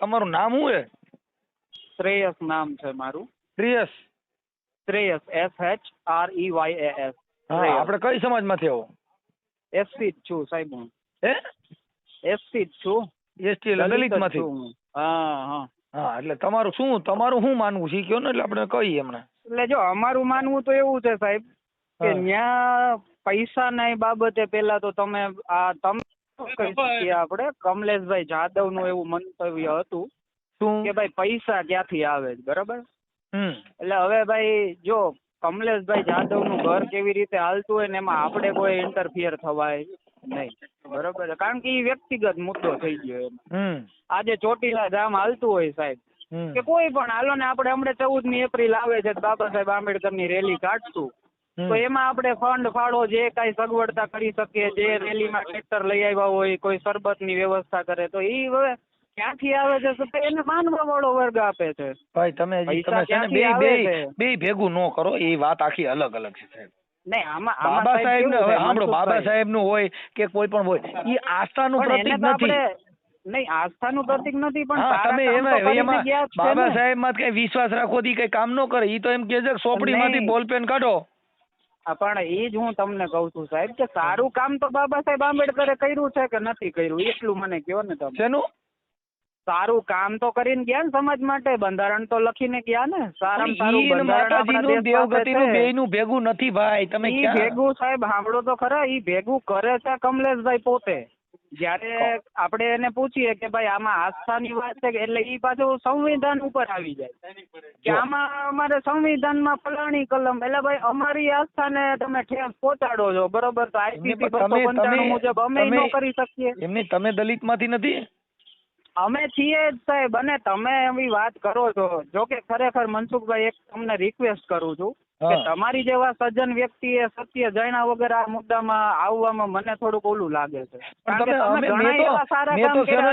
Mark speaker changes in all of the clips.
Speaker 1: તમારું નામ શું છે?
Speaker 2: શ્રેયસ નામ છે મારું.
Speaker 1: Shreyas.
Speaker 2: Shreyas. S H R E Y A S
Speaker 1: હા આપણે કઈ સમાજમાંથી આવો?
Speaker 2: એસસી જ છું સાહેબ હું.
Speaker 1: હે?
Speaker 2: એસસી જ છું.
Speaker 1: એસટી દલિતમાંથી?
Speaker 2: હા. હા હા.
Speaker 1: એટલે તમારું શું તમારું શું માનવું છે? કયો ને એટલે આપણે કહીએ એમને.
Speaker 2: એટલે જો અમારું માનવું તો એવું છે સાહેબ કે. ન્યા પૈસા ના બાબતે પેલા તો તમે આ તમે કહી શકીએ આપણે કમલેશભાઈ જાદવનું એવું મંતવ્ય હતું
Speaker 1: શું?
Speaker 2: કે ભાઈ પૈસા ક્યાંથી આવે બરાબર? એટલે હવે ભાઈ જો કમલેશભાઈ જાદવનું ઘર કેવી રીતે હાલતું હોય ને એમાં આપણે કોઈ ઇન્ટરફિયર થવાય નહીં બરોબર? કારણ કે એ વ્યક્તિગત મુદ્દો થઈ ગયો એમ. આજે ચોટીલા જામ હાલતું હોય સાહેબ કે કોઈ પણ હાલો ને આપણે હમણાં ચૌદમી એપ્રિલ આવે છે બાબા સાહેબ આંબેડકરની રેલી કાઢશું. તો એમાં આપણે ફંડ ફાળો જે કાંઈ સગવડતા કરી શકીએ જે રેલીમાં ટ્રેક્ટર લઈ આવ્યા હોય કોઈ શરબતની વ્યવસ્થા કરે તો એ હવે ક્યાંથી આવે છે? તો એને માનવા વાળો વર્ગ આપે છે.
Speaker 1: ભાઈ તમે તમે છે ને બે બે બે ભેગું ન કરો એ વાત આખી અલગ અલગ છે સાહેબ. બાબા સાહેબ ને સાંભળો બાબા સાહેબનું હોય કે કોઈ પણ હોય એ આસ્થાનું
Speaker 2: નું
Speaker 1: પ્રતિક નથી.
Speaker 2: નહીં આસ્થાનું પ્રતીક નથી પણ
Speaker 1: તમે એમાં બાબા સાહેબમાં કઈ વિશ્વાસ રાખો થી કઈ કામ ન કરે એ તો એમ કે છે સોપડી
Speaker 2: માંથી.
Speaker 1: બોલપેન કાઢો.
Speaker 2: પણ એ જ હું તમને કહું છું સાહેબ કે સારું કામ તો બાબા સાહેબ આંબેડકરે કર્યું છે કે નથી કર્યું? એટલું મને કહો ને તમે.
Speaker 1: શેનું?
Speaker 2: સારું કામ તો કરીને ગયા ને સમાજ માટે બંધારણ તો લખીને ગયા ને. સારામાં સારું બંધારણ
Speaker 1: દેવગતિનું બેયનું ભેગું નથી ભાઈ. તમે
Speaker 2: ભેગું સાહેબ સાંભળો તો ખરા ઈ ભેગું કરે છે કમલેશભાઈ પોતે. જ્યારે આપણે એને પૂછીએ કે ભાઈ આમાં આસ્થાની વાત છે એટલે એ પાછું સંવિધાન ઉપર આવી જાય. કે આમાં અમારે સંવિધાનમાં ફલાણી કલમ એટલે ભાઈ અમારી આસ્થાને તમે ઠેસ પહોંચાડો છો બરોબર? તો
Speaker 1: આઈસીસી
Speaker 2: બસો પંચાણું મુજબ અમે ન કરી શકીએ.
Speaker 1: એમની તમે દલિતમાંથી નથી?
Speaker 2: અમે છીએ જ સાહેબ અને તમે એવી વાત કરો છો. જો કે ખરેખર મનસુખભાઈ એક તમને રિક્વેસ્ટ કરું છું. કે તમારી જેવા સજ્જન વ્યક્તિએ સત્ય જાણ્યા વગર આ મુદ્દામાં આવવામાં મને થોડુંક ઓલું લાગે છે.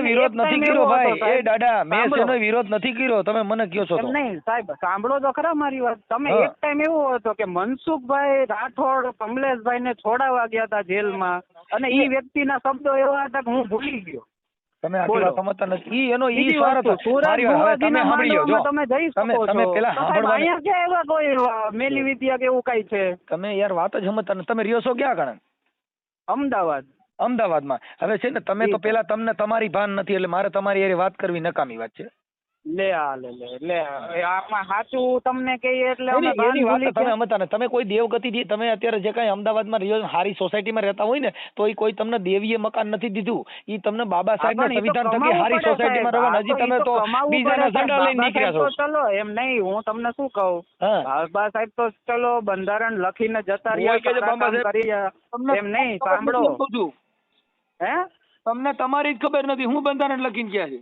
Speaker 1: વિરોધ નથી કર્યો ભાઈ. એ દાદા મેં
Speaker 2: સાંભળો.
Speaker 1: વિરોધ નથી કર્યો? તમે મને કયો છો
Speaker 2: નહીં સાહેબ સાંભળો તો ખરા મારી વાત. તમે એક ટાઈમ એવો હતો કે મનસુખભાઈ રાઠોડ કમલેશભાઈ ને છોડાવવા ગયા હતા જેલમાં અને એ વ્યક્તિના શબ્દો એવા હતા કે હું ભૂલી ગયો.
Speaker 1: તમે વાત સમજતા નથી. ઈ એનો ઈ
Speaker 2: બીજી હતો.
Speaker 1: મારી હવે તમે સાંભળી લો જો
Speaker 2: તમે જઈ
Speaker 1: તમે
Speaker 2: શકો
Speaker 1: તમે. પેલા સાંભળવા
Speaker 2: અહીંયા કે એવા કોઈ મેલી વિદ્યા કે એવું કઈ છે?
Speaker 1: તમે યાર વાત જ સમજતા નથી. તમે રહ્યો છો ક્યાં ગણ?
Speaker 2: અમદાવાદ.
Speaker 1: અમદાવાદમાં. હવે છે ને તમે તો પેલા તમને તમારી ભાન નથી એટલે મારે તમારી યારે વાત કરવી નકામી વાત છે.
Speaker 2: લે આ લે લે લે આમાં સાચું તમને કહીએ એટલે અમે
Speaker 1: એની- વાત તમે. સમજતા તમે કોઈ દેવગતિ તમે અત્યારે જે કાંઈ અમદાવાદમાં રહ્યો સારી સોસાયટીમાં રહેતા હોય ને તો એ કોઈ તમને દેવીએ મકાન નથી દીધું. ઈ તમને બાબા સાહેબના સંવિધાન થકી
Speaker 2: પડે
Speaker 1: સોસાયટીમાં રહેવા હજી તમે તો બીજાના ઝંડા લઈને નીકળ્યા છો.
Speaker 2: ચલો એમ નહીં હું તમને શું કહું? બાબા સાહેબ તો ચલો બંધારણ લખીને જતા રહ્યા એમ નહીં સાંભળો. હે?
Speaker 1: તમને તમારી જ ખબર નથી હું બંધારણ લખીને ગયા છે.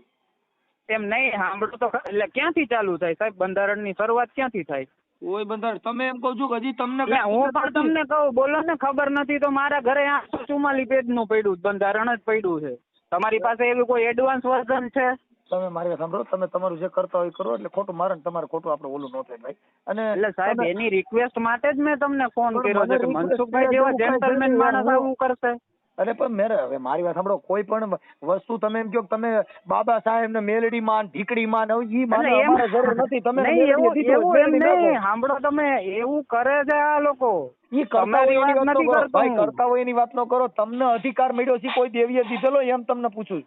Speaker 2: એમ નહીં સાંભળો તો એટલે ક્યાંથી ચાલુ થાય સાહેબ? બંધારણની શરૂઆત ક્યાંથી થાય?
Speaker 1: ઓય બંધારણ તમે એમ કહો છો કે હજી તમને
Speaker 2: હું પણ તમને કહું બોલો ને ખબર નથી તો મારા ઘરે આઠસો ચુમ્માલીસ પેજનું પડ્યું બંધારણ જ પડ્યું છે. તમારી પાસે એવું કોઈ એડવાન્સ વર્ઝન છે?
Speaker 1: તમે મારી સાંભળો તમે તમારું જે કરતા હોય કરો એટલે ખોટું મારે તમારે ખોટું આપણે ઓલું ન થાય ભાઈ. અને
Speaker 2: એટલે સાહેબ એની રિક્વેસ્ટ માટે જ મેં તમને ફોન કર્યો છે કે
Speaker 1: મને
Speaker 2: મનસુખભાઈ જેવા જેન્ટલમેન માણસ આવું કરશે.
Speaker 1: અરે પણ મેરે હવે મારી વાત સાંભળો કોઈ પણ વસ્તુ તમે એમ કહો તમે બાબા સાહેબ ને મેલડી માં ઢીકડી માં ને ઈ માને અમારે જરૂર નથી. તમે
Speaker 2: નહીં એવું એમ નહીં સાંભળો તમે એવું કરે છે આ લોકો.
Speaker 1: ઈ કરતા હોય એની
Speaker 2: વાત
Speaker 1: કરો. ભાઈ. કરતા હોય એની વાત ન કરો. તમને અધિકાર મળ્યો છે કોઈ દેવીએ દીધેલો એમ તમને પૂછું.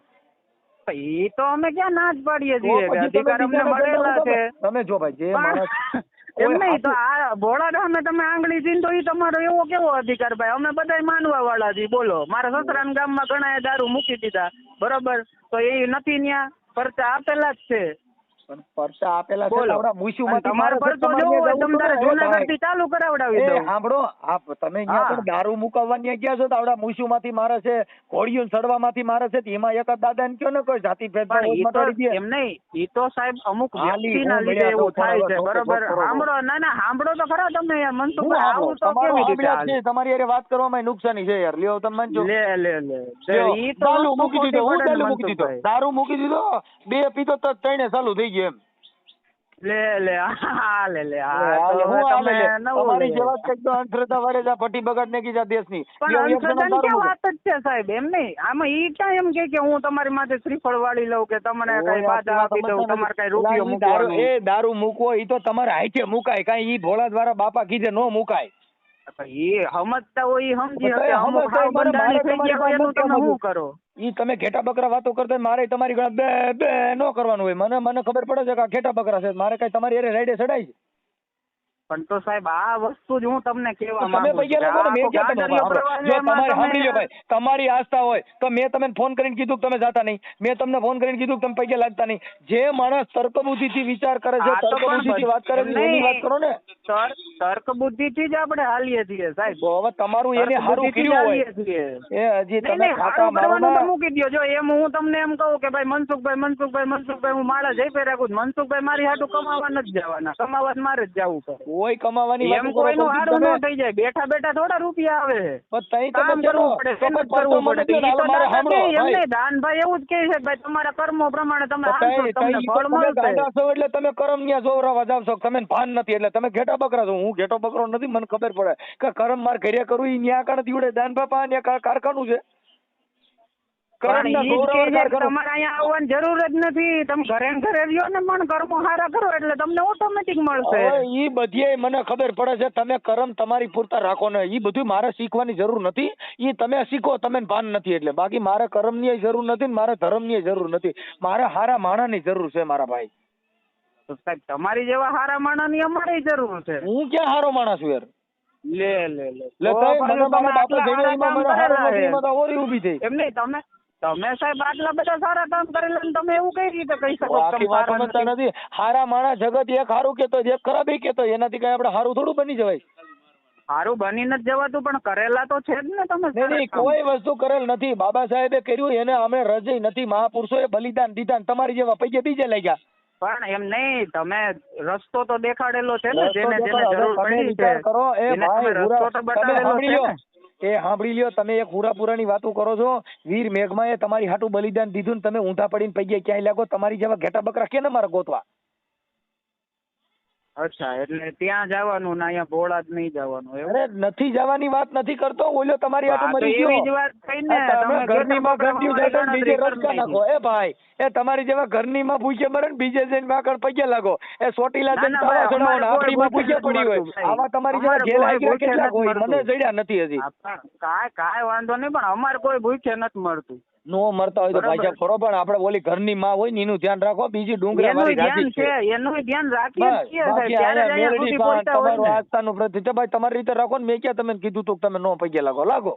Speaker 2: એ તો અમે ક્યાં ના જ પાડીએ છીએ? અધિકાર અમને મળેલા છે.
Speaker 1: તમે. જો ભાઈ જે માણસ
Speaker 2: એમ નહીં તો આ ભોળા ડામે તમે આંગળી ચીન તો એ તમારો એવો કેવો અધિકાર ભાઈ? અમે બધા માનવા વાળા છીએ બોલો. મારા સસરાના ગામમાં ઘણા દારૂ મૂકી દીધા. બરોબર? તો એ નથી ત્યાં પરચા આપેલા જ છે.
Speaker 1: પરચા આપેલા છે આપડા આવડા
Speaker 2: તમારે
Speaker 1: પરસો
Speaker 2: જોવો હોય તમે તારે જુનાગઢ. થી ચાલુ કરાવડાવી દઉં.
Speaker 1: સાંભળો આપ તમે અહીંયા પણ દારૂ મુકાવવા ત્યાં ગયા છો તો આવડા મૂછુમાંથી મારે છે ઘોડિયું સડવામાંથી મારે છે એમાં એકાદ દાદા ને કયો ને કોઈ જાતિ ભેદભાવ દે.
Speaker 2: એમ નહીં એ તો સાહેબ અમુક વ્યક્તિના લીધે એવું થાય છે. બરોબર? સાંભળો ના ના સાંભળો તો ખરા તમે યાર
Speaker 1: હું
Speaker 2: મનસુખભાઈ આવું? તો કેવી રીતે?
Speaker 1: તમારી હારે વાત કરવામાં નુકસાની છે યાર. લ્યો તમે માનજો.
Speaker 2: લે લે લે. એ તો
Speaker 1: મૂકી દીધો હું મૂકી દીધો. દારૂ મૂકી દીધો બે પીતો તો ત્રણે ચાલુ થઈ ગયું એમ
Speaker 2: લે લે હા લે લે હા?
Speaker 1: તમારી
Speaker 2: જે
Speaker 1: વાત જ કંઈક તો અંધશ્રદ્ધા વાળે જ આ ભટ્ટી બગાડ નાખી છે દેશની
Speaker 2: પણ ક્યાં
Speaker 1: મૂકે.
Speaker 2: વાત જ છે સાહેબ એમ નહીં આમાં ઈ ક્યાં એમ કે કે હું તમારી માથે શ્રીફળ વાળી લઉં કે તમને કઈ બાધા આપી દઉં તમારે કઈ. રૂપિયો મૂકવાનો
Speaker 1: એ દારૂ મૂકવો ઈ તો તમારે હાઈટે મુકાય કઈ ઈ ભોળા દ્વારા બાપા કીધે નો મુકાય
Speaker 2: ઈ સમજતા હોય ઈ સમજી શકે.
Speaker 1: એ
Speaker 2: અમુક હાવ બંધાણી થઈ ગયા હોય એનું તમે શું કરો?
Speaker 1: ઈ તમે ઘેટા બકરા વાતો કરતા મારે તમારી ગળા બે બે નો કરવાનું હોય. મને મને ખબર પડે છે કે આ ઘેટા બકરા છે. મારે કઈ તમારી હારે રાઈડે ચડાય છે?
Speaker 2: પણ તો સાહેબ આ વસ્તુ જ હું તમને કહેવા માંગુ
Speaker 1: પૈકી
Speaker 2: છું
Speaker 1: લાગો ને, મેં ક્યાં તમને
Speaker 2: ગાજરિયો
Speaker 1: સાંભળો.
Speaker 2: પ્રવાસ
Speaker 1: જો તમારે સાંભળી ભાઈ તમારી આસ્થા હોય તો મેં તમને ફોન કરીને કીધું તમે જાતા નહીં. મેં તમને ફોન કરીને કીધું તમે પૈકી લાગતા નહીં. જે માણસ તર્કબુદ્ધિ થી વિચાર કરે છે
Speaker 2: તર્કબુદ્ધિ
Speaker 1: બુદ્ધિથી વાત કરે છે એની વાત કરો ને.
Speaker 2: તર્ક તર્ક બુદ્ધિથી જ આપણે હાલીએ છીએ સાહેબ.
Speaker 1: હવે તમારું એને સારું કર્યું હોય. એ હજી તમે ખાતા મારોના
Speaker 2: મૂકી દ્યો. જો એમ હું તમને એમ કહું કે ભાઈ મનસુખભાઈ મનસુખભાઈ મનસુખભાઈ હું માળા જઈ ફેર રાખું મનસુખભાઈ મારી હાટું કમાવા નથી જવાના. કમાવા મારે જ જવું પડે.
Speaker 1: કોઈ કમાવાની
Speaker 2: એમ કોઈનું હારું ન થઈ જાય. બેઠા બેઠા થોડા રૂપિયા આવે
Speaker 1: પણ તઈ
Speaker 2: કામ કરવું પડે
Speaker 1: તો
Speaker 2: કરવું પડે. તો
Speaker 1: મારે સાંભળો ભાઈ.
Speaker 2: દાનભાઈ એવું જ કહે છે ભાઈ તમારા કર્મો પ્રમાણે તમે
Speaker 1: તો
Speaker 2: તમને ફળ મળશે.
Speaker 1: છો એટલે તમે કર્મ ન્યા જોવરાવા જાવ છો. તમે ભાન નથી એટલે તમે ઘેટા બકરા છો. હું ઘેટો બકરો નથી મને ખબર પડે. કે કરમ માર ઘરે કરું ઈ ન્યા કાણે દીવડે દાન બાપા ન્યા કારખાનું છે
Speaker 2: પણ
Speaker 1: કરમના
Speaker 2: ઈ જ
Speaker 1: ગૌરવ
Speaker 2: કહે છે કે
Speaker 1: કારખાનું.
Speaker 2: તમારે અહીંયા આવવાની જરૂર જ નથી. તમે ઘરે ઘરે રહ્યો ને પણ કર્મો સારા કરો એટલે તમને ઓટોમેટિક મળશે.
Speaker 1: હવે ઈ મને ખબર પડે છે તમે કરમ તમારી પૂરતા રાખો ને. ઈ બધું મારે શીખવાની જરૂર નથી. એ તમે શીખો તમે ભાન નથી એટલે. બાકી મારે કરમની જરૂર નથી ને મારે ધર્મની જરૂર નથી. મારે હારા માણાની જરૂર છે મારા ભાઈ.
Speaker 2: સાહેબ તમારી જેવા સારા માણસની અમારે જરૂર છે.
Speaker 1: હું ક્યાં હારો માણસ છું યાર?
Speaker 2: લે લે લે.
Speaker 1: લે
Speaker 2: તો
Speaker 1: મને બાપા એમાં મને હારો નથી
Speaker 2: છે.
Speaker 1: ઓરી ઊભી થઈ.
Speaker 2: એમ નહીં તમે તમે સાહેબ આટલા બધા સારા કામ કરેલા ને તમે એવું કઈ રીતે કહી શકો
Speaker 1: આખી વાત સમજતા
Speaker 2: નથી?
Speaker 1: હારા માણસ જગત એક હારું કેતો એક ખરાબ કેતો એનાથી કઈ આપણે હારું થોડું બની જવાય.
Speaker 2: સારું બની નથી જવાતું પણ કરેલા તો છે જ ને તમે
Speaker 1: નહીં. કોઈ વસ્તુ કરેલ નથી. બાબા સાહેબે કર્યું એને અમે રજી નથી મહાપુરુષોએ બલિદાન દીધા ને તમારી જેવા પૈકે બીજે લઈ ગયા.
Speaker 2: પણ એમ નહીં તમે રસ્તો તો દેખાડેલો છે ને જેને જેને જરૂર પડી છે.
Speaker 1: કરો એ ભાઈ
Speaker 2: રસ્તો તો બતાવેલો છે ને.
Speaker 1: એ સાંભળી લ્યો, તમે એક હુરાપુરાની વાતો કરો છો. વીર મેઘમાએ તમારી હાટું બલિદાન દીધું ને તમે ઊંધા પડીને પૈયા ક્યાંય લાગો? તમારી જેવા ઘેટા બકરા કેને મારે ગોતવા?
Speaker 2: અચ્છા એટલે ત્યાં જવાનું ને અહીંયા ભોળા જ નહીં જવાનું એવું?
Speaker 1: અરે નથી જવાની વાત નથી કરતો ઓલ્યો તમારી હાટું મરી ગયો.
Speaker 2: એવી જ વાત થઈ ને
Speaker 1: તમે ઘરની માં
Speaker 2: ઘરની
Speaker 1: ઘંટીયું
Speaker 2: બકરા
Speaker 1: જાય તો બીજે રસ્તા નાખો. એ ભાઈ એ તમારી જેવા ઘરની માં ભૂખે મરે ને બીજે જઈને વાકણ પગે લાગો. એ સોટીલા જઈને
Speaker 2: ના,
Speaker 1: ચડાવો ને આપણી માં
Speaker 2: ભૂખે
Speaker 1: પડી હોય. આવા તમારી જેવા ઘેર
Speaker 2: કોઈ કેટલા
Speaker 1: હોય? મને જડ્યા નથી હજી.
Speaker 2: કાય કાંઈ વાંધો નહીં પણ અમારે કોઈ ભૂખે નથી મળતું.
Speaker 1: નો મરતા હોય તો પાછા ખરો પણ આપણે ઓલી ઘરની માં હોય ને એનું ધ્યાન રાખો બીજી ડુંગરા મારી
Speaker 2: ધ્યાન છે. એનું ધ્યાન રાખીએ છીએ
Speaker 1: તમારું આસ્થાનું ભાઈ તમારી રીતે રાખો ને મેં ક્યાં તમે કીધું તું તમે નો પગે લાગો લાગો.